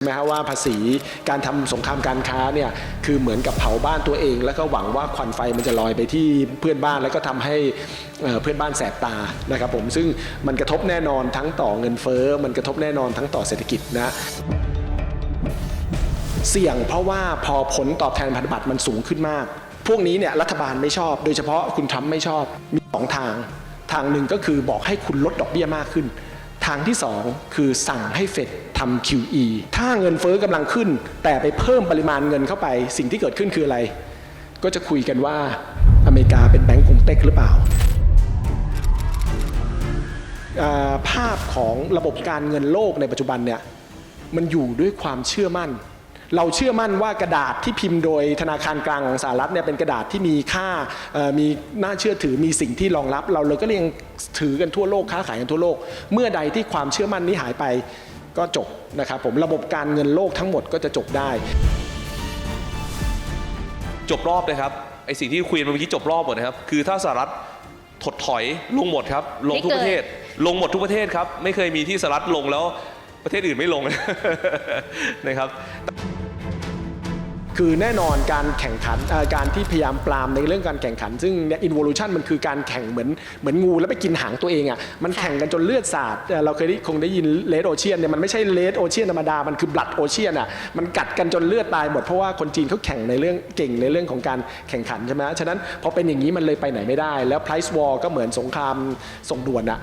ใช่ไหมฮะว่าภาษีการทำสงครามการค้าเนี่ยคือเหมือนกับเผาบ้านตัวเอง แล้วก็หวังว่าควันไฟมันจะลอยไปที่เพื่อนบ้านแล้วก็ทำให้เอ่อเพื่อนบ้านแสบตานะครับผมซึ่งมันกระทบแน่นอนทั้งต่อเงินเฟ้อมันกระทบแน่นอนทั้งต่อเศรษฐกิจนะเสี่ยงเพราะว่าพอผลตอบแทนพันธบัตรมันสูงขึ้นมาก พวกนี้เนี่ยรัฐบาลไม่ชอบ โดยเฉพาะคุณทรัมป์ไม่ชอบมีสองทาง ทางหนึ่งก็คือบอกให้คุณลดดอกเบี้ยมากขึ้น ทางที่สองคือสั่งให้เฟดทำ QE ถ้าเงินเฟ้อกำลังขึ้น แต่ไปเพิ่มปริมาณเงินเข้าไป สิ่งที่เกิดขึ้นคืออะไร ก็จะคุยกันว่าอเมริกาเป็นแบงก์กงเต็กหรือเปล่า ภาพของระบบการเงินโลกในปัจจุบันเนี่ยมันอยู่ด้วยความเชื่อมั่น เราเชื่อมั่นว่ากระดาษที่พิมพ์โดยธนาคารกลางของสหรัฐเนี่ยเป็นกระดาษที่มีค่ามีน่าเชื่อถือมีสิ่งที่รองรับ เราเลยก็เรียงถือกันทั่วโลกค้าขายกันทั่วโลก เมื่อใดที่ความเชื่อมั่นนี้หายไปก็จบนะครับผมระบบการเงินโลกทั้งหมดก็จะจบได้ จบรอบเลยครับไอสิ่งที่คุยกันเมื่อกี้จบรอบหมดนะครับ คือถ้าสหรัฐถดถอยลงหมดครับ ลงทุกประเทศ ลงหมดทุกประเทศครับ ไม่เคยมีที่สหรัฐลงแล้วประเทศอื่นไม่ลงนะครับ คือแน่นอนการแข่งขันการที่พยายามปรามในเรื่องการแข่งขัน ซึ่งเนี่ย involution มันคือการแข่งเหมือนเหมือนงูแล้วไปกินหางตัวเองอะมันแข่งกันจนเลือดสาดเราเคยได้คงได้ยินเลดโอเชียนเนี่ยมันไม่ใช่เลดโอเชียนธรรมดา มันคือบลัดโอเชียนอะมันกัดกันจนเลือดตายหมดเพราะว่าคนจีนเขาแข่งในเรื่องเก่งในเรื่องของการแข่งขันใช่ไหมฉะนั้นพอเป็นอย่างนี้มันเลยไปไหนไม่ได้ แล้ว price war ก็เหมือนสงครามส่งด่วนอะ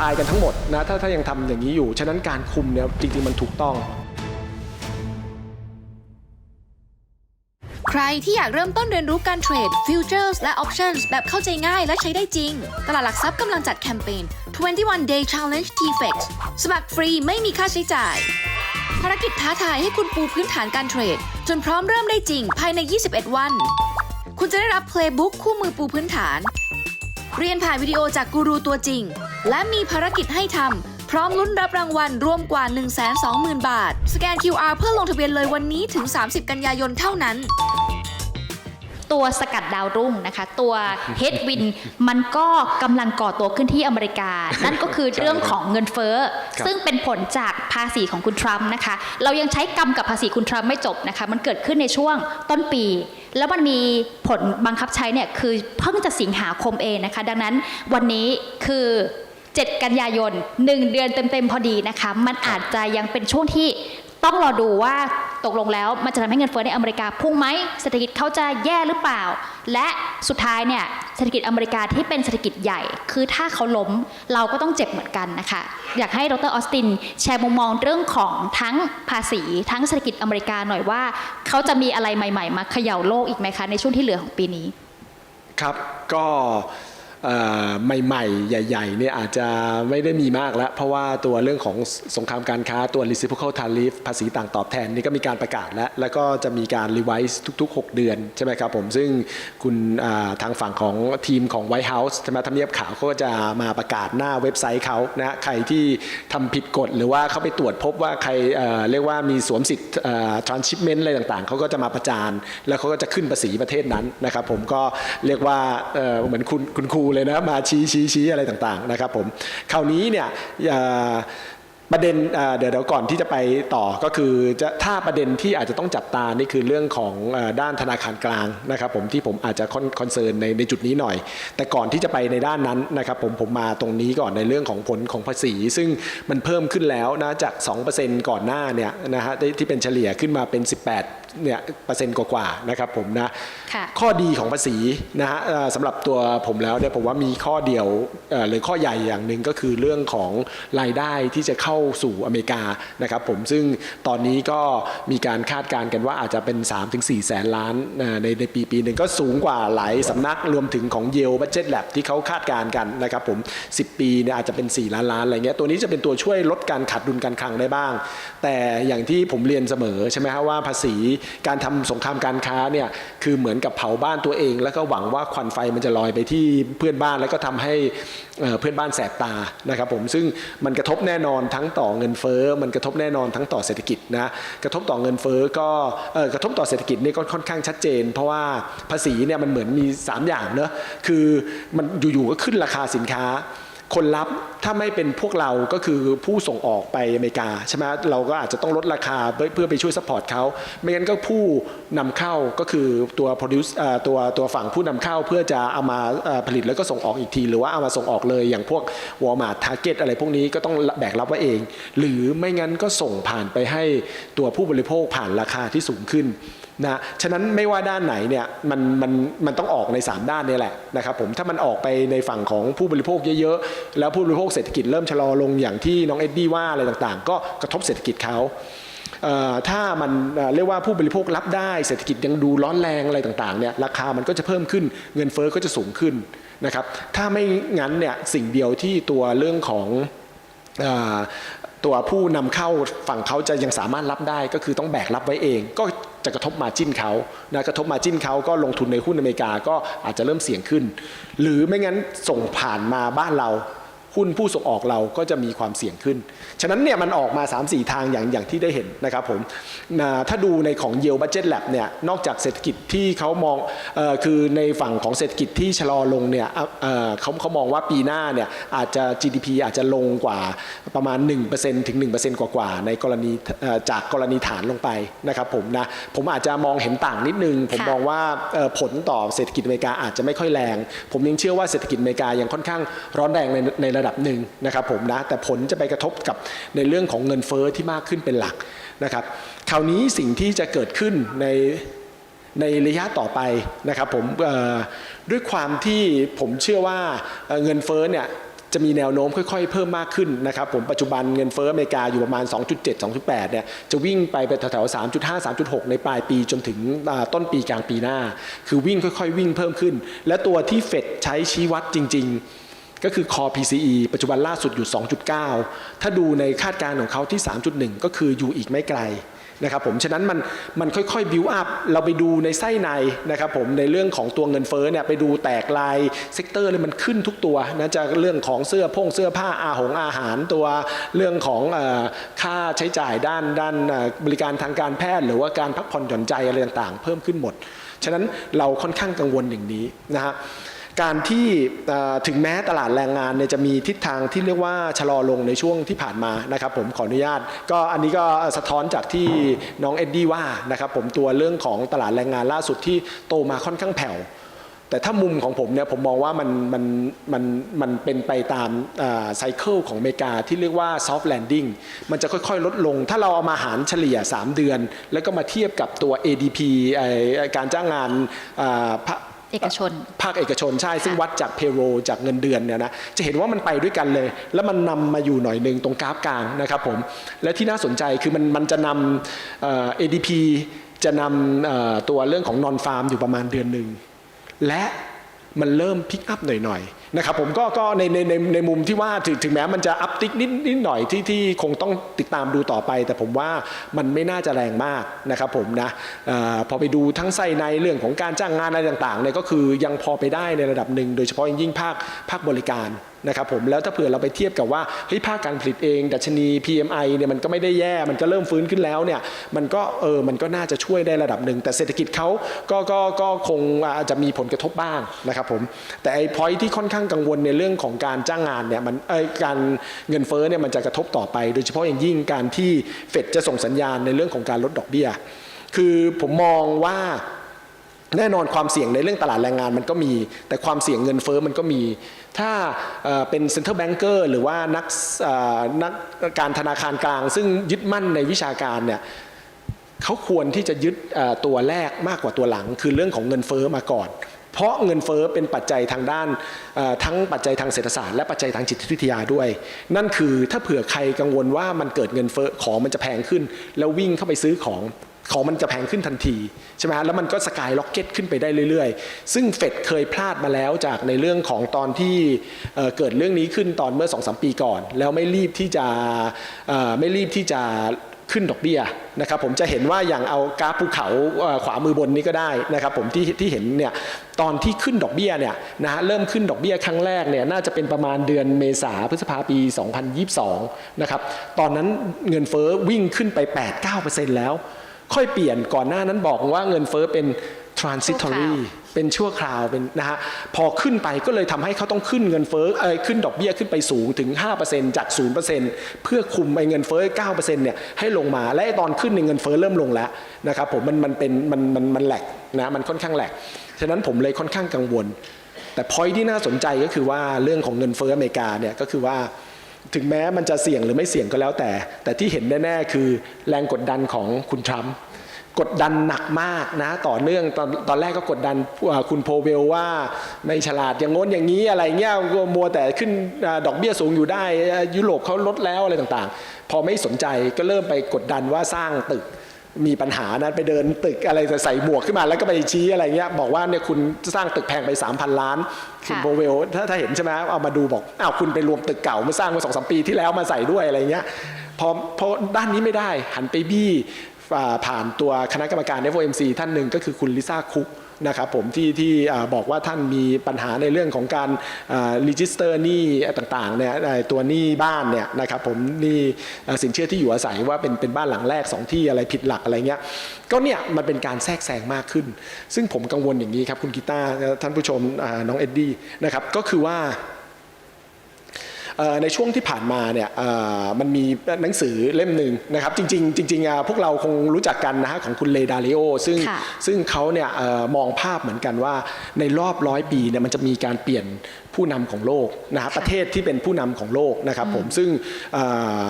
ตายกันทั้งหมดนะถ้าถ้ายังทำอย่างนี้อยู่ ฉะนั้นการคุมเนี่ยจริงๆมันถูกต้อง ใครที่อยากเริ่มต้นเรียนรู้การเทรด Futures และ Options แบบเข้าใจง่ายและใช้ได้จริง ตลาดหลักทรัพย์กำลังจัดแคมเปญ 21 Day Challenge TFX สมัครฟรีไม่มีค่าใช้จ่าย ภารกิจท้าทายให้คุณปูพื้นฐานการเทรด จนพร้อมเริ่มได้จริงภายใน 21 วัน คุณจะได้รับ Playbook คู่มือปูพื้นฐาน เรียนผ่านวิดีโอจากกูรูตัวจริง และมีภารกิจให้ทำพร้อมลุ้นรับรางวัลรวมกว่า 120,000 บาท สแกน QR เพื่อลงทะเบียนเลยวันนี้ถึง 30 กันยายนเท่านั้น ตัวสกัดดาวรุ่งนะคะ ตัวเฮดวินมันก็กำลังก่อตัวขึ้นที่อเมริกา นั่นก็คือเรื่องของเงินเฟ้อครับซึ่งเป็นผลจากภาษีของคุณทรัมป์นะคะ เรายังใช้กรรมกับภาษีคุณทรัมป์ไม่จบนะคะ มันเกิดขึ้นในช่วงต้นปี แล้วมันมีผลบังคับใช้เนี่ยคือเพิ่งจะสิงหาคมเองนะคะ ดังนั้นวันนี้คือ7 กันยายน 1 เดือนเต็มๆพอดีนะคะ มันอาจจะยังเป็นช่วงที่ต้องรอดูว่า ตกลงแล้วมันจะทำให้เงินเฟ้อในอเมริกาพุ่งไหมเศรษฐกิจเขาจะแย่หรือเปล่า และสุดท้ายเนี่ยเศรษฐกิจอเมริกาที่เป็นเศรษฐกิจใหญ่ คือถ้าเขาล้มเราก็ต้องเจ็บเหมือนกันนะคะอยากให้ดรออสตินแชร์มุมมองเรื่องของทั้งภาษี ทั้งเศรษฐกิจอเมริกาหน่อยว่า เขาจะมีอะไรใหม่ ๆ มาเขย่าโลกอีกไหมคะในช่วงที่เหลือของปีนี้ ครับก็ ใหม่ๆ ใหญ่ๆเนี่ยอาจจะไม่ได้มีมากแล้ว เพราะว่าตัวเรื่องของสงครามการค้าตัว reciprocal tariff ภาษีต่างตอบแทนนี่ก็มีการประกาศแล้ว แล้วก็จะมีการ revise ทุก ๆ 6 เดือนใช่ไหมครับผม ซึ่งคุณทางฝั่งของทีมของ White House ใช่ไหมทำเนียบขาวเขาก็จะมาประกาศหน้าเว็บไซต์เขานะใครที่ทำผิดกฎหรือว่าเขาไปตรวจพบว่าใครเเรียกว่ามีสวมสิทธิ์ transshipment อะไรต่างๆ เขาก็จะมาประจาน แล้วเขาก็จะขึ้นภาษีประเทศนั้นนะครับผมก็เรียกว่าเเหมือนคุณคุณครูเลยนะมาชี้ชี้ชี้อะไรต่างๆนะครับผมคราวนี้เนี่ยอ่อ ประเด็นเอ่อเดี๋ยวเดี๋ยวก่อนที่จะไปต่อก็คือจะถ้าประเด็นที่อาจจะต้องจับตานี่คือเรื่องของเอ่อด้านธนาคารกลางนะครับผมที่ผมอาจจะคอนเซิร์นในในจุดนี้หน่อย แต่ก่อนที่จะไปในด้านนั้นนะครับผมผมมาตรงนี้ก่อนในเรื่องของผลของภาษี ซึ่งมันเพิ่มขึ้นแล้วนะจาก 2%ก่อนหน้าเนี่ยนะฮะที่ที่เป็นเฉลี่ยขึ้นมาเป็น 18เนี่ยเปอร์เซ็นต์กว่าๆนะครับผมนะค่ะข้อดีของภาษีนะฮะเอ่อสำหรับตัวผมแล้วเนี่ยผมว่ามีข้อเดียวเอ่อหรือข้อใหญ่อย่างหนึ่งก็คือเรื่องของรายได้ที่จะเข้าสู่อเมริกานะครับผมซึ่งตอนนี้ก็มีการคาดการณ์กันว่าอาจจะเป็น 3-4 แสนล้านในในปีปีหนึ่งก็สูงกว่าหลายสำนักรวมถึงของเยลบัจเจ็ตแลบที่เขาคาดการณ์กันนะครับผม 10 ปีเนี่ยอาจจะเป็น 4 ล้านล้านอะไรเงี้ยตัวนี้จะเป็นตัวช่วยลดการขาดดุลการคลังได้บ้าง แต่อย่างที่ผมเรียนเสมอใช่ไหมฮะว่าภาษีการทำสงครามการค้าเนี่ยคือเหมือนกับเผาบ้านตัวเอง แล้วก็หวังว่าควันไฟมันจะลอยไปที่เพื่อนบ้านแล้วก็ทำให้เพื่อนบ้านแสบตานะครับผมซึ่งมันกระทบแน่นอนทั้งต่อเงินเฟ้อมันกระทบแน่นอนทั้งต่อเศรษฐกิจนะกระทบต่อเงินเฟ้อก็เออกระทบต่อเศรษฐกิจนี่ก็ค่อนข้างชัดเจน เพราะว่าภาษีเนี่ยมันเหมือนมี 3 อย่างเนอะคือมันอยู่ๆก็ขึ้นราคาสินค้า คนรับถ้าไม่เป็นพวกเราก็คือผู้ส่งออกไปอเมริกาใช่ไหมเราก็อาจจะต้องลดราคาเพื่อไปช่วยซัพพอร์ตเขาไม่งั้นก็ผู้นำเข้าก็คือตัว produce ตัวตัวฝั่งผู้นำเข้าเพื่อจะเอามาผลิตแล้วก็ส่งออกอีกที หรือว่าเอามาส่งออกเลยอย่างพวก Walmart Target อะไรพวกนี้ก็ต้องแบกรับไว้เอง หรือไม่งั้นก็ส่งผ่านไปให้ตัวผู้บริโภคผ่านราคาที่สูงขึ้น นะฉะนั้นไม่ว่าด้านไหนเนี่ยมันมันมันต้องออกใน 3 ด้านนี่แหละนะครับผมถ้ามันออกไปในฝั่งของผู้บริโภคเยอะๆ แล้วผู้บริโภคเศรษฐกิจเริ่มชะลอลงอย่างที่น้องเอ็ดดี้ว่าอะไรต่างๆ ก็กระทบเศรษฐกิจเขาถ้ามันเรียกว่าผู้บริโภครับได้เศรษฐกิจยังดูร้อนแรงอะไรต่างๆเนี่ยราคามันก็จะเพิ่มขึ้นเงินเฟ้อก็จะสูงขึ้นนะครับถ้าไม่งั้นเนี่ยสิ่งเดียวที่ตัวเรื่องของตัวผู้นำเข้าฝั่งเขาจะยังสามารถรับได้ก็คือต้องแบกรับไว้เอง ก็ จะกระทบมาจิ้นเขานะกระทบมาจิ้นเขาก็ลงทุนในหุ้นอเมริกาก็อาจจะเริ่มเสี่ยงขึ้น หรือไม่งั้นส่งผ่านมาบ้านเรา หุ้นผู้ส่งออกเราก็จะมีความเสี่ยงขึ้น ฉะนั้นเนี่ยมันออกมา 3-4 ทางอย่างอย่างที่ได้เห็นนะครับผมถ้าดูในของ Yield Budget Lab เนี่ยนอกจากเศรษฐกิจที่เขามองออคือในฝั่งของเศรษฐกิจที่ชะลอลงเนี่ยเเขาเขามองว่าปีหน้าเนี่ยอาจจะ GDP อาจจะลงกว่าประมาณ 1%ถึง 1%กว่าๆในกรณีจากกรณีฐานลงไปนะครับผมนะผมอาจจะมองเห็นต่างนิดนึง ผมมองว่าผลต่อเศรษฐกิจอเมริกาอาจจะไม่ค่อยแรง ผมยังเชื่อว่าเศรษฐกิจอเมริกายังค่อนข้างร้อนแรงในในระดับหนึ่งนะครับผมนะแต่ผลจะไปกระทบกับในเรื่องของเงินเฟ้อที่มากขึ้นเป็นหลักนะครับคราวนี้สิ่งที่จะเกิดขึ้นในในระยะต่อไปนะครับผมด้วยความที่ผมเชื่อว่าเเงินเฟ้อเนี่ยจะมีแนวโน้มค่อยๆ เพิ่มมากขึ้นนะครับผมปัจจุบันเงินเฟ้ออเมริกาอยู่ประมาณ 2.7 2.8 เนี่ยจะวิ่งไปไปแถวๆ 3.5 3.6 ในปลายปีจนถึงต้นปีกลางปีหน้า คือวิ่งค่อยๆ วิ่งเพิ่มขึ้น และตัวที่เฟดใช้ชี้วัดจริง ๆ ก็คือ Core PCE ปัจจุบันล่าสุดอยู่ 2.9 ถ้าดูในคาดการณ์ของเขาที่ 3.1 ก็คืออยู่อีกไม่ไกลนะครับผมฉะนั้นมันมันค่อยๆบิวอัพเราไปดูในไส้ในนะครับผมในเรื่องของตัวเงินเฟ้อเนี่ยไปดูแตกลายเซกเตอร์เลยมันขึ้นทุกตัวนะจะเรื่องของเสื้อพงเสื้อผ้าอาหงอาหารตัวเรื่องของอค่าใช้จ่ายด้านด้านบริการทางการแพทย์ หรือว่าการพักผ่อนหย่อนใจอะไรต่างๆ เพิ่มขึ้นหมด ฉะนั้นเราค่อนข้างกังวลอย่างนี้นะฮะ การที่ถึงแม้ตลาดแรงงานเนี่ยจะมีทิศทางที่เรียกว่าชะลอลงในช่วงที่ผ่านมานะครับผมขออนุญาต ก็อันนี้ก็สะท้อนจากที่น้องเอ็ดดี้ว่านะครับผมตัวเรื่องของตลาดแรงงานล่าสุดที่โตมาค่อนข้างแผ่วแต่ถ้ามุมของผมเนี่ยผมมองว่ามันมันมันมันเป็นไปตามไซเคิลของอเมริกาที่เรียกว่า soft landing มันจะค่อยๆ ลดลง ถ้าเราเอามาหารเฉลี่ย 3 เดือน แล้วก็มาเทียบกับตัว ADP การจ้างงานา เอกชน ภาคเอกชนใช่ซึ่งวัดจากเพโรจากเงินเดือนเนี่ยนะจะเห็นว่ามันไปด้วยกันเลย แล้วมันนำมาอยู่หน่อยหนึ่งตรงกราฟกลางนะครับผมและที่น่าสนใจคือมันมันจะนำเอ่อ ADP จะนำตัวเรื่องของนอนฟาร์มอยู่ประมาณเดือนหนึ่งและ มันเริ่มพิกอัพหน่อยๆนะครับผมก็ก็ในในในในมุมที่ว่าถึงถึงแม้มันจะอัพติกนิดนิดหน่อยที่ที่คงต้องติดตามดูต่อไป แต่ผมว่ามันไม่น่าจะแรงมากนะครับผมนะออพอไปดูทั้งไส้ในเรื่องของการจ้างงานอะไรต่างๆเนี่ยก็คือยังพอไปได้ในระดับหนึ่งโดยเฉพาะอย่งยิ่งภาคภาคบริการ นะครับผมแล้วถ้าเผื่อเราไปเทียบกับว่าเฮ้ยภาคการผลิตเอง ดัชนี PMI เนี่ยมันก็ไม่ได้แย่ มันก็เริ่มฟื้นขึ้นแล้วเนี่ยมันก็เออมันก็น่าจะช่วยได้ระดับหนึ่ง แต่เศรษฐกิจเขาก็ก็ก็คงอาจจะมีผลกระทบบ้างนะครับผมแต่ไอ้พอยที่ค่อนข้างกังวลในเรื่องของการจ้างงานเนี่ยมันเอ้การเงินเฟ้อเนี่ยมันจะกระทบต่อไป โดยเฉพาะอย่างยิ่งการที่เฟดจะส่งสัญญาณในเรื่องของการลดดอกเบี้ย คือผมมองว่า แน่นอนความเสี่ยงในเรื่องตลาดแรงงานมันก็มี แต่ความเสี่ยงเงินเฟ้อมันก็มี ถ้าเป็นเซ็นเทรัลแบงเกอร์หรือว่านักนักการธนาคารกลาง ซึ่งยึดมั่นในวิชาการเนี่ยเขาควรที่จะยึดตัวแรกมากกว่าตัวหลัง คือเรื่องของเงินเฟ้อมาก่อน เพราะเงินเฟ้อเป็นปัจจัยทางด้านทั้งปัจจัยทางเศรษฐศาสตร์และปัจจัยทางจิตวิทยาด้วย นั่นคือถ้าเผื่อใครกังวลว่ามันเกิดเงินเฟ้อของมันจะแพงขึ้น แล้ววิ่งเข้าไปซื้อของ ของมันจะแพงขึ้นทันทีใช่ไหมฮะแล้วมันก็สกายล็อกเก็ตขึ้นไปได้เรื่อยๆ ซึ่งเฟดเคยพลาดมาแล้วจากในเรื่องของตอนที่เกิดเรื่องนี้ขึ้นตอนเมื่อ2อสปีก่อน แล้วไม่รีบที่จะไม่รีบที่จะขึ้นดอกเบี้ยนะครับผมจะเห็นว่าอย่างเอากราฟภูเขาขวามือบนนี้ก็ได้นะครับผมที่ที่เห็นเนี่ยตอนที่ขึ้นดอกเบี้ยเนี่ยนะฮะเริ่มขึ้นดอกเบี้ยครั้งแรกเนี่ยน่าจะเป็นประมาณเดือนเมษาพฤษภาปี 2022 นะครับตอนนั้นเงินเฟ้อวิ่งขึ้นไป 8-9%แล้ว ค่อยเปลี่ยนก่อนหน้านั้นบอกว่าเงินเฟ้อเป็น transitory เป็นชั่วคราวเป็นนะฮะพอขึ้นไปก็เลยทำให้เขาต้องขึ้นเงินเฟ้อเอยขึ้นดอกเบี้ยขึ้นไปสูงถึง 5%จาก 0%เพื่อคุมไอ้เงินเฟ้อ9%เนี่ยให้ลงมาและไอ้ตอนขึ้นในยเงินเฟ้อเริ่มลงแล้วนะครับผมมันมันเป็นมันมันมันแหลกนะมันค่อนข้างแหลกฉะนั้นผมเลยค่อนข้างกังวล แต่พอยที่น่าสนใจก็คือว่าเรื่องของเงินเฟ้ออเมริกาเนี่ยก็คือว่า ถึงแม้มันจะเสี่ยงหรือไม่เสี่ยงก็แล้วแต่ แต่ที่เห็นแน่ ๆ คือแรงกดดันของคุณทรัมป์กดดันหนักมากนะต่อเนื่องตอนตอนแรกก็กดดันคุณโพเวลว่าไม่ฉลาดอย่างง้นอย่างนี้อะไรเงี้ยมัวแต่ขึ้นดอกเบี้ยสูงอยู่ได้ยุโรปเขาลดแล้วอะไรต่างๆ พอไม่สนใจก็เริ่มไปกดดันว่าสร้างตึก มีปัญหานะไปเดินตึกอะไรใส่หมวกขึ้นมาแล้วก็ไปชี้อะไรเงี้ยบอกว่าเนี่ยคุณสร้างตึกแพงไป 3,000 ล้านคุณค่ะโบเวลถ้าถ้าเห็นใช่ไหมเอามาดูบอกอ้าวคุณไปรวมตึกเก่ามาสร้างเมื่อสองสามปีที่แล้วมาใส่ด้วยอะไรเงี้ยพอพอด้านนี้ไม่ได้หันไปบี้อ่าผ่านตัวคณะกรรมการ FOMC ท่านหนึ่งก็คือคุณลิซ่าคุก นะครับผมที่ที่บอกว่าท่านมีปัญหาในเรื่องของการรีจิสเตอร์หนี้ต่างๆเนี่ยตัวหนี้บ้านเนี่ยนะครับผมหนี่สินเชื่อที่อยู่อาศัยว่าเป็นเป็นบ้านหลังแรกสองที่อะไรผิดหลักอะไรเงี้ยก็เนี่ยมันเป็นการแทรกแซงมากขึ้น ซึ่งผมกังวลอย่างนี้ครับคุณกีตาร์ท่านผู้ชมน้องเอ็ดดี้นะครับก็คือว่า ในช่วงที่ผ่านมาเนี่ยเอ่อมันมีหนังสือเล่มหนึ่งนะครับจริงๆจริงๆอะพวกเราคงรู้จักกันนะฮะของคุณเลดาริโอซึ่งค่ะซึ่งเขาเนี่ยเอ่อมองภาพเหมือนกันว่าในรอบร้อยปีเนี่ยมันจะมีการเปลี่ยนผู้นำของโลกนะฮะประเทศที่เป็นผู้นำของโลกนะครับผมซึ่งเอ่อ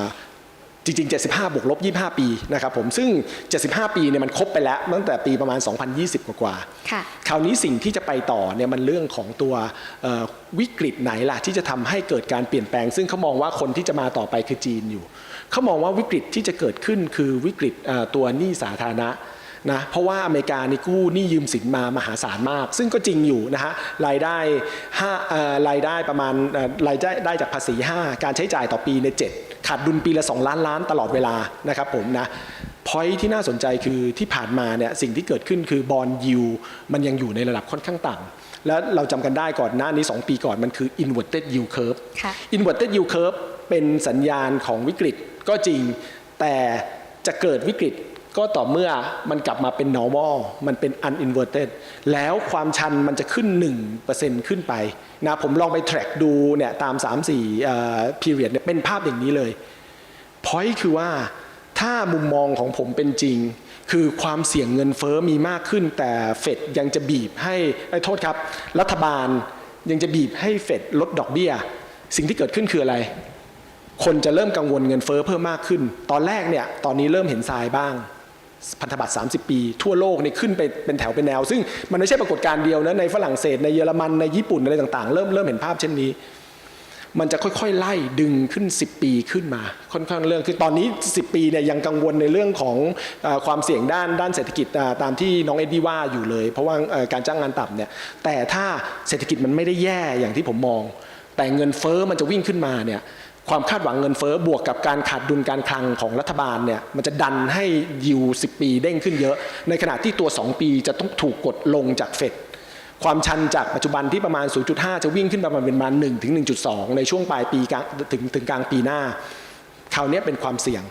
จริงๆ 75 บวกลบ 25 ปีนะครับผมซึ่ง 75 ปีเนี่ยมันครบไปแล้วตั้งแต่ปีประมาณ 2020 กว่าๆค่ะคราวนี้สิ่งที่จะไปต่อเนี่ยมันเรื่องของตัวเอ่อวิกฤตไหนล่ะที่จะทำให้เกิดการเปลี่ยนแปลง ซึ่งเขามองว่าคนที่จะมาต่อไปคือจีนอยู่ เขามองว่าวิกฤตที่จะเกิดขึ้นคือวิกฤตเอ่อตัวหนี้สาธารณะนะเพราะว่าอเมริกานี่กู้หนี้ยืมสินมามหาศาลมาก ซึ่งก็จริงอยู่นะฮะรายได้ห้าเอ่อรายได้ประมาณเอ่อรายได้ได้จากภาษี 5 การใช้จ่ายต่อปีในย7 ขาดดุลปีละ 2 ล้านล้านตลอดเวลานะครับผมนะพอยที่น่าสนใจคือที่ผ่านมาเนี่ยสิ่งที่เกิดขึ้นคือบอลยูมันยังอยู่ในระดับค่อนข้างต่ำแล้วเราจำกันได้ก่อนหน้านี้ 2 ปีก่อนมันคือ inverted yield curve ค่ะ inverted yield curve เป็นสัญญาณของวิกฤตก็จริง แต่จะเกิดวิกฤต ก็ต่อเมื่อมันกลับมาเป็น normal มันเป็น uninverted แล้วความชันมันจะขึ้น 1%ขึ้นไปนะผมลองไป track ดูเนี่ยตาม 3-4เอ่ period เนี่ยเป็นภาพอย่างนี้เลยพอยคือว่าถ้ามุมมองของผมเป็นจริง คือความเสี่ยงเงินเฟอ้อมีมากขึ้น แต่เฟดยังจะบีบให้ไอ้โทษครับ รัฐบาลยังจะบีบให้เฟดลดดอกเบี้ย สิ่งที่เกิดขึ้นคืออะไร คนจะเริ่มกังวลเงินเฟอ้อเพิ่มมากขึ้น ตอนแรกเนี่ยตอนนี้เริ่มเห็นทรายบ้าง พันธบัตร 30 ปี ทั่วโลกเนี่ยขึ้นไปเป็นแถวเป็นแนว ซึ่งมันไม่ใช่ปรากฏการณ์เดียวนะในฝรั่งเศสในเยอรมันในญี่ปุ่นอะไรต่างๆ เริ่มเริ่มเห็นภาพเช่นนี้ มันจะค่อยๆ ไล่ดึงขึ้น 10 ปีขึ้นมา ค่อนข้างเรื่องคือตอนนี้ 10 ปีเนี่ยยังกังวลในเรื่องของอความเสี่ยงด้านด้านเศรษฐกิจตามที่น้องเอ็ดดี้ว่าอยู่เลย เพราะว่าการจ้างงานต่ำเนี่ยแต่ถ้าเศรษฐกิจมันไม่ได้แย่อย่างที่ผมมอง แต่เงินเฟ้อมันจะวิ่งขึ้นมาเนี่ย ความคาดหวังเงินเฟ้อบวกกับการขาดดุลการคลังของรัฐบาลเนี่ยมันจะดันให้ยิว 10 ปีเด้งขึ้นเยอะ ในขณะที่ตัว 2 ปีจะต้องถูกกดลงจากเฟดความชันจากปัจจุบันที่ประมาณ 0.5 จะวิ่งขึ้นประมาณเป็นประมาณ1ถึง1.2 ในช่วงปลายปีกลางถึงถึงกลางปีหน้า คราวนี้เป็นความเสี่ยง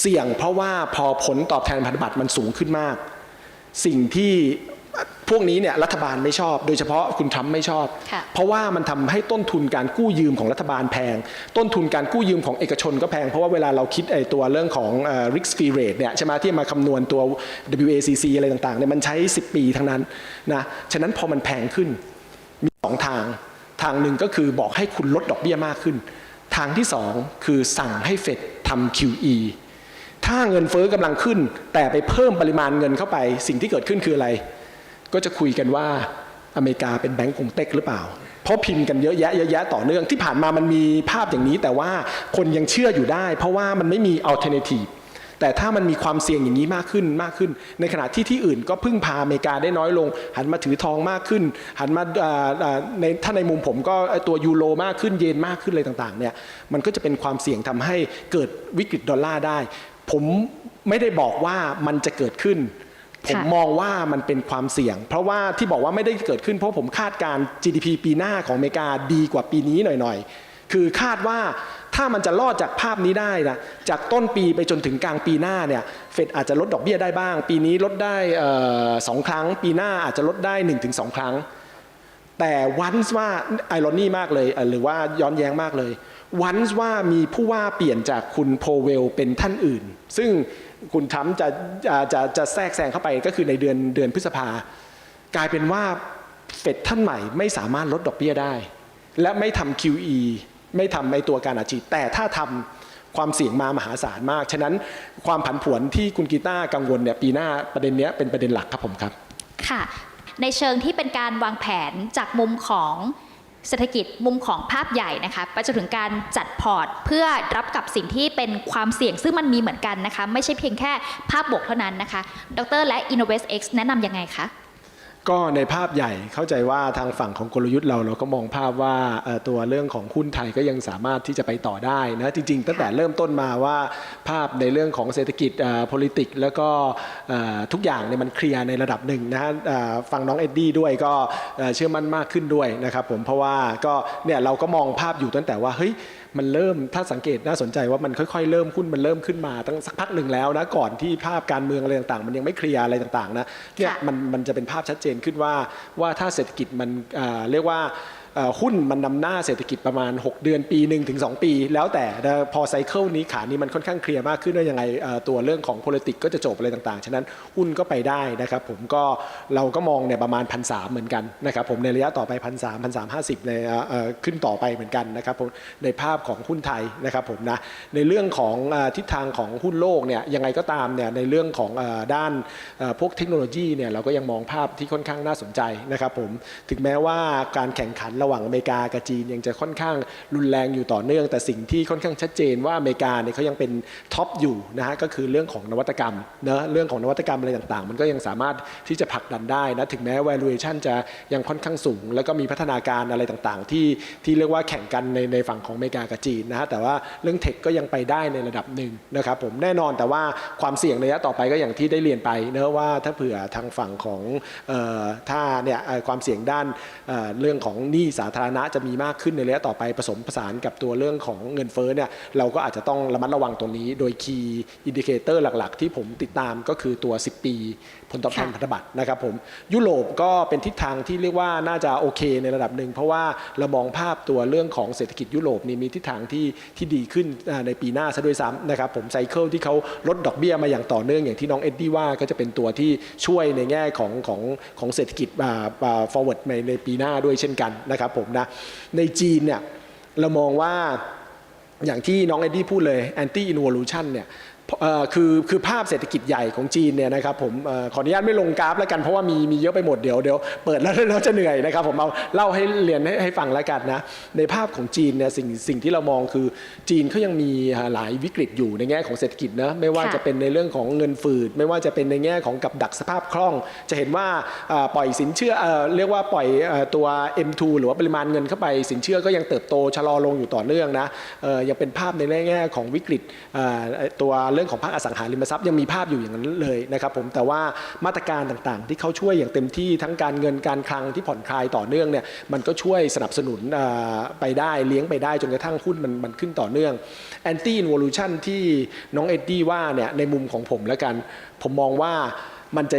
เสี่ยงเพราะว่าพอผลตอบแทนพันธบัตรมันสูงขึ้นมาก สิ่งที่ พวกนี้เนี่ยรัฐบาลไม่ชอบ โดยเฉพาะคุณทรัมป์ไม่ชอบค่ะเพราะว่ามันทำให้ต้นทุนการกู้ยืมของรัฐบาลแพง ต้นทุนการกู้ยืมของเอกชนก็แพง เพราะว่าเวลาเราคิดไอ้ตัวเรื่องของเอ่อ risk free rate เนี่ยใช่ไหมที่มาคำนวณตัว WACC อะไรต่างๆเนี่ยมันใช้ 10 ปีทั้งนั้นนะฉะนั้นพอมันแพงขึ้นมีสองทาง ทางหนึ่งก็คือบอกให้คุณลดดอกเบี้ยมากขึ้น ทางที่สองคือสั่งให้เฟดทำ QE ถ้าเงินเฟ้อกำลังขึ้น แต่ไปเพิ่มปริมาณเงินเข้าไป สิ่งที่เกิดขึ้นคืออะไร ก็จะคุยกันว่าอเมริกาเป็นแบงก์กงเต็กหรือเปล่า เพราะพิมพ์กันเยอะแยะเยอะแยะต่อเนื่องที่ผ่านมามันมีภาพอย่างนี้ แต่ว่าคนยังเชื่ออยู่ได้ เพราะว่ามันไม่มีอัลเทอร์เนทีฟแต่ถ้ามันมีความเสี่ยงอย่างนี้มากขึ้นมากขึ้น ในขณะที่ที่อื่นก็พึ่งพาอเมริกาได้น้อยลง หันมาถือทองมากขึ้น หันมาในถ้าในมุมผมก็ตัวยูโรมากขึ้นเยนมากขึ้นอะไรต่างๆเนี่ยมันก็จะเป็นความเสี่ยงทำให้เกิดวิกฤตดอลลาร์ได้ ผมไม่ได้บอกว่ามันจะเกิดขึ้น ผมค่ะมองว่ามันเป็นความเสี่ยง เพราะว่าที่บอกว่าไม่ได้เกิดขึ้นเพราะผมคาดการณ์ GDP ปีหน้าของอเมริกาดีกว่าปีนี้หน่อยๆ คือคาดว่าถ้ามันจะรอดจากภาพนี้ได้นะจากต้นปีไปจนถึงกลางปีหน้าเนี่ยเฟดอาจจะลดดอกเบี้ยได้บ้าง ปีนี้ลดได้เอ่อสองครั้ง ปีหน้าอาจจะลดได้ 1-2 ครั้ง แต่วันส์ว่าไอรอนี่มากเลยเอ่อหรือว่าย้อนแย้งมากเลยวันส์ว่ามีผู้ว่าเปลี่ยนจากคุณโพเวลเป็นท่านอื่น ซึ่ง คุณทรัมป์จะจะจะจะแทรกแซงเข้าไปก็คือในเดือนเดือนพฤษภากลายเป็นว่าเฟดท่านใหม่ไม่สามารถลดดอกเบี้ยได้ และไม่ทำ QE ไม่ทำในตัวการอัดฉีดแต่ถ้าทำความเสี่ยงมามหาศาลมาก ฉะนั้นความผันผวนที่คุณกีตาร์กังวลเนี่ยปีหน้าประเด็นเนี้ยเป็นประเด็นหลักครับผมครับ ค่ะ ในเชิงที่เป็นการวางแผนจากมุมของ เศรษฐกิจมุมของภาพใหญ่นะคะไปจนถึงการจัดพอร์ต เพื่อรับกับสิ่งที่เป็นความเสี่ยงซึ่งมันมีเหมือนกันนะคะ ไม่ใช่เพียงแค่ภาพบวกเท่านั้นนะคะ ดร และ InnovestX แนะนำยังไงคะ ก็ในภาพใหญ่เข้าใจว่าทางฝั่งของกลยุทธ์เราเราก็มองภาพว่าตัวเรื่องของหุ้นไทยก็ยังสามารถที่จะไปต่อได้นะจริง ๆ ตั้งแต่เริ่มต้นมาว่าภาพในเรื่องของเศรษฐกิจ politics แล้วก็ทุกอย่างเนี่ยมันเคลียร์ในระดับหนึ่งนะฮะฟังน้องเอ็ดดี้ด้วยก็เอ่อเชื่อมั่นมากขึ้นด้วยนะครับผมเพราะว่าก็เนี่ยเราก็มองภาพอยู่ตั้งแต่ว่าเฮ้ย มันเริ่มถ้าสังเกตน่าสนใจว่ามันค่อยๆ เริ่มหุ้นมันเริ่มขึ้นมาตั้งสักพักหนึ่งแล้วนะก่อนที่ภาพการเมืองอะไรต่างๆ มันยังไม่เคลียร์อะไรต่างๆนะเนี่ยมันมันจะเป็นภาพชัดเจนขึ้นว่าว่าถ้าเศรษฐกิจมันอ่าเรียกว่า หุ้นมันนำหน้าเศรษฐกิจประมาณ 6 เดือนปีหนึ่งถึง2ปี แล้วแต่พอไซเคิลนี้ขานี้มันค่อนข้างเคลียร์มากขึ้นว่ายังไงตัวเรื่องของ politics ก็จะจบอะไรต่างๆ ฉะนั้นหุ้นก็ไปได้นะครับผมก็เราก็มองเนี่ยประมาณพันสเหมือนกันนะครับผมในระยะต่อไปพันสามพันสามห้าสิบในขึ้นต่อไปเหมือนกันนะครับผมในภาพของหุ้นไทยนะครับผมนะในเรื่องของทิศทางของหุ้นโลกเนี่ยยังไงก็ตามเนี่ยในเรื่องของด้านพวกเทคโนโลยีเนี่ยเราก็ยังมองภาพที่ค่อนข้างน่าสนใจนะครับผมถึงแม้ว่าการแข่งขันรระหว่างอเมริกากับจีนยังจะค่อนข้างรุนแรงอยู่ต่อเนื่อง แต่สิ่งที่ค่อนข้างชัดเจนว่าอเมริกาเนี่ยเขายังเป็นท็อปอยู่นะฮะก็คือเรื่องของนวัตกรรมเนะเรื่องของนวัตกรรมอะไรต่างๆ มันก็ยังสามารถที่จะผลักดันได้นะถึงแม้ valuation จะยังค่อนข้างสูง แล้วก็มีพัฒนาการอะไรต่างๆ ที่ที่เรียกว่าแข่งกันในในฝั่งของอเมริกากับจีนนะฮะแต่ว่าเรื่องเทคก็ยังไปได้ในระดับหนึ่งนะครับผมแน่นอนแต่ว่าความเสี่ยงระยะต่อไปก็อย่างที่ได้เรียนไปเนะว่าถ้าเผื่อทางฝั่งของเอ่อถ้าเนี่ยความเสี่ยงด้านเเรื่องของหนี้สาธารณะจะมีมากขึ้นในระยะต่อไปผสมผสานกับตัวเรื่องของเงินเฟ้อเนี่ยเราก็อาจจะต้องระมัดระวังตัวนี้ โดยคีย์อินดิเคเตอร์หลักๆ ที่ผมติดตามก็คือตัว 10 ปีผลตอบแทนพันธบัตรนะครับผมยุโรปก็เป็นทิศทางที่เรียกว่าน่าจะโอเคในระดับหนึ่ง เพราะว่าเรามองภาพตัวเรื่องของเศรษฐกิจยุโรปนี่มีทิศทางที่ที่ดีขึ้นในปีหน้าซะด้วยซ้ำนะครับผมไซเคิลที่เขาลดดอกเบี้ยมาอย่างต่อเนื่องอย่างที่น้องเอ็ดดี้ว่าก็จะเป็นตัวที่ช่วยในแง่ของของของเศรษฐกิจ forward ในในปีหน้าด้วยเช่นกันนะครับผมนะในจีนเนี่ยเรามองว่าอย่างที่น้องเอ็ดดี้พูดเลยแอนตี้อินวอลูชันเนี่ย คือคือภาพเศรษฐกิจใหญ่ของจีนเนี่ยนะครับผมออขออนุญาตไม่ลงกราฟแล้วกันเพราะว่ามีมีเยอะไปหมดเดี๋ยวเดี๋ยวเปิดแล้วเราจะเหนื่อยนะครับผมเอาเล่าให้เรียนให้ให้ฟังแล้วกันนะในภาพของจีนเนี่ยสิ่งสิ่งที่เรามองคือจีนเขายังมีหลายวิกฤตอยู่ในแง่ของเศรษฐกิจนะไม่ว่าจะเป็นในเรื่องของเงินฝืด ไม่ว่าจะเป็นในแง่ของกับดักสภาพคล่อง จะเห็นว่าปล่อยสินเชื่อเอเรียกว่าปล่อยตัว M2 หรือว่าปริมาณเงินเข้าไปสินเชื่อก็ยังเติบโตชะลอลงอยู่ต่อเนื่องนะยังเป็นภาพในแง่ของวิกฤตตัวเรื่องของภาคอสังหาริมทรัพย์ยังมีภาพอยู่อย่างนั้นเลยนะครับผมแต่ว่ามาตรการต่างๆ ที่เขาช่วยอย่างเต็มที่ทั้งการเงินการคลังที่ผ่อนคลายต่อเนื่องเนี่ยมันก็ช่วยสนับสนุนไปได้เลี้ยงไปได้จนกระทั่งหุ้นมันมันขึ้นต่อเนื่อง anti involution ที่น้องเอ็ดดี้ว่าเนี่ยในมุมของผมแล้วกัน ผมมองว่ามันจะ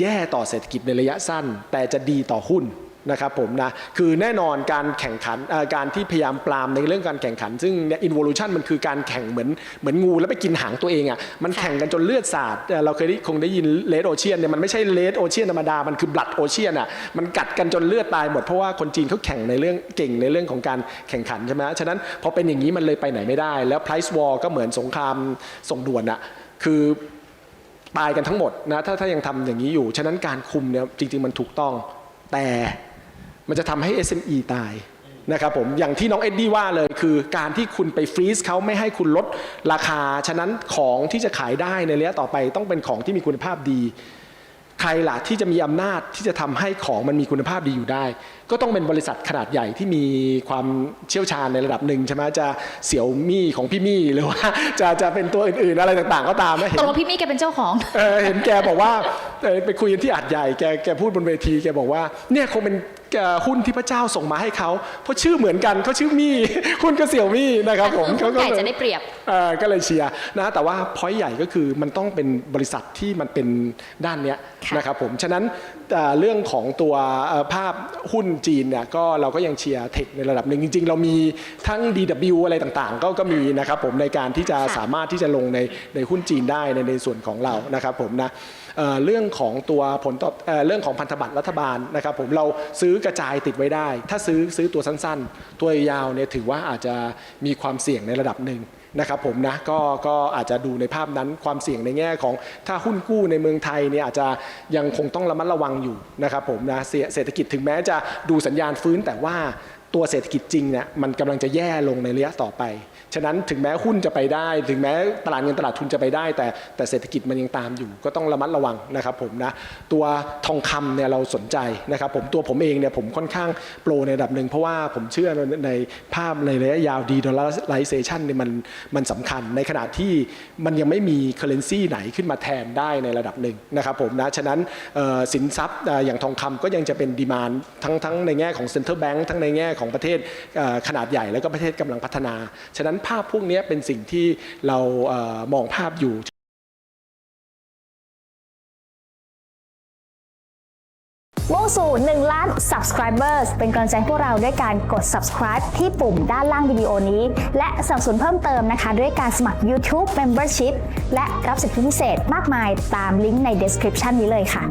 แย่ต่อเศรษฐกิจในระยะสั้น แต่จะดีต่อหุ้น นะครับผมนะคือแน่นอนการแข่งขันการที่พยายามปรามในเรื่องการแข่งขัน ซึ่งเนี่ย involution มันคือการแข่งเหมือนเหมือนงูแล้วไปกินหางตัวเองอะมันแข่งกันจนเลือดสาดเราเคยได้คงได้ยินเลดโอเชียนเนี่ยมันไม่ใช่เลดโอเชียนธรรมดา มันคือบลัดโอเชียนอะมันกัดกันจนเลือดตายหมดเพราะว่าคนจีนเขาแข่งในเรื่องเก่งในเรื่องของการแข่งขันใช่ไหมฉะนั้นพอเป็นอย่างนี้มันเลยไปไหนไม่ได้ แล้ว price war ก็เหมือนสงครามส่งด่วนอะคือตายกันทั้งหมดนะถ้าถ้ายังทำอย่างนี้อยู่ฉะนั้นการคุมเนี่ยจริง ๆมันถูกต้องแต่ มันจะทำให้ SME ตายนะครับผมอย่างที่น้องเอ็ดดี้ว่าเลยคือการที่คุณไปฟรีซเขาไม่ให้คุณลดราคา ฉะนั้นของที่จะขายได้ในระยะต่อไปต้องเป็นของที่มีคุณภาพดี ใครล่ะที่จะมีอำนาจที่จะทำให้ของมันมีคุณภาพดีอยู่ได้ ก็ต้องเป็นบริษัทขนาดใหญ่ที่มีความเชี่ยวชาญในระดับหนึ่งใช่ไหมจะเสี่ยวมี่ของพี่มี่หรือว่าจะจะเป็นตัวอื่นๆอะไรต่างๆ ก็ตามนะเห็ตนกลงพี่มี่แกเป็นเจ้าของเออเห็นแกบอกว่าเออไปคุยกันที่อัดใหญ่แกแกพูดบนเวทีแกบอกว่าเนี่ยคงเป็นเอ่อ หุ้นที่พระเจ้าส่งมาให้เขา เพราะชื่อเหมือนกันเขาชื่อมี่หุ้นก็เสี่ยวมี่นะครับผมหุ้นใหญ่ลจะได้เปรียบเอ่อก็เลยเชียร์นะแต่ว่าพอยต์ใหญ่ก็คือมันต้องเป็นบริษัทที่มันเป็นด้านเนี้ยค่ะนะครับผมฉะนั้นเอ่อเรื่องของตัวเอ่อภาพหุ้นจีนเนี่ยก็เราก็ยังเชียร์เทคในระดับหนึ่งจริง ๆ เรามีทั้ง DW อะไรต่างๆ ก็ก็มีนะครับผมในการที่จะค่ะสามารถที่จะลงในในหุ้นจีนได้ในในส่วนของเรานะครับผมนะ เเรื่องของตัวผลตอบเอเรื่องของพันธบัตรรัฐบาลนะครับผมเราซื้อกระจายติดไว้ได้ ถ้าซื้อซื้อตัวสั้นๆ ตัวยาวเนี่ยถือว่าอาจจะมีความเสี่ยงในระดับหนึ่งนะครับผมนะก็ก็อาจจะดูในภาพนั้นความเสี่ยงในแง่ของถ้าหุ้นกู้ในเมืองไทยเนี่ยอาจจะยังคงต้องระมัดระวังอยู่นะครับผมนะเศรเศรษฐกิจถึงแม้จะดูสัญญาณฟื้นแต่ว่าตัวเศรษฐกิจจริงเนี่ยมันกำลังจะแย่ลงในระยะต่อไป ฉะนั้นถึงแม้หุ้นจะไปได้ ถึงแม้ตลาดเงินตลาดทุนจะไปได้ แต่แต่เศรษฐกิจมันยังตามอยู่ ก็ต้องระมัดระวังนะครับผมนะตัวทองคำเนี่ยเราสนใจนะครับผมตัวผมเองเนี่ยผมค่อนข้างโปรในระดับหนึ่งเพราะว่าผมเชื่อในภาพในระยะยาวดีดอลลาร์ไลเซชันเนี่ยมันมันสำคัญในขณะที่มันยังไม่มีเคอร์เรนซีไหนขึ้นมาแทนได้ในระดับหนึ่งนะครับผมนะฉะนั้นสินทรัพย์อย่างทองคำก็ยังจะเป็นดีมานทั้งทั้งในแง่ของเซ็นทรัลแบงก์ทั้งในแง่ของประเทศขนาดใหญ่แล้วก็ประเทศกำลังพัฒนา ฉะนั้นภาพพวกนี้เป็นสิ่งที่เรามองภาพอยู่มุ่งสู่ 1 ล้าน subscribers เป็นกำลังใจพวกเราด้วยการกด subscribe ที่ปุ่มด้านล่างวิดีโอนี้ และสนับสนุนเพิ่มเติมนะคะ ด้วยการสมัคร YouTube Membership และรับสิทธิพิเศษมากมายตามลิงก์ใน description นี้เลยค่ะ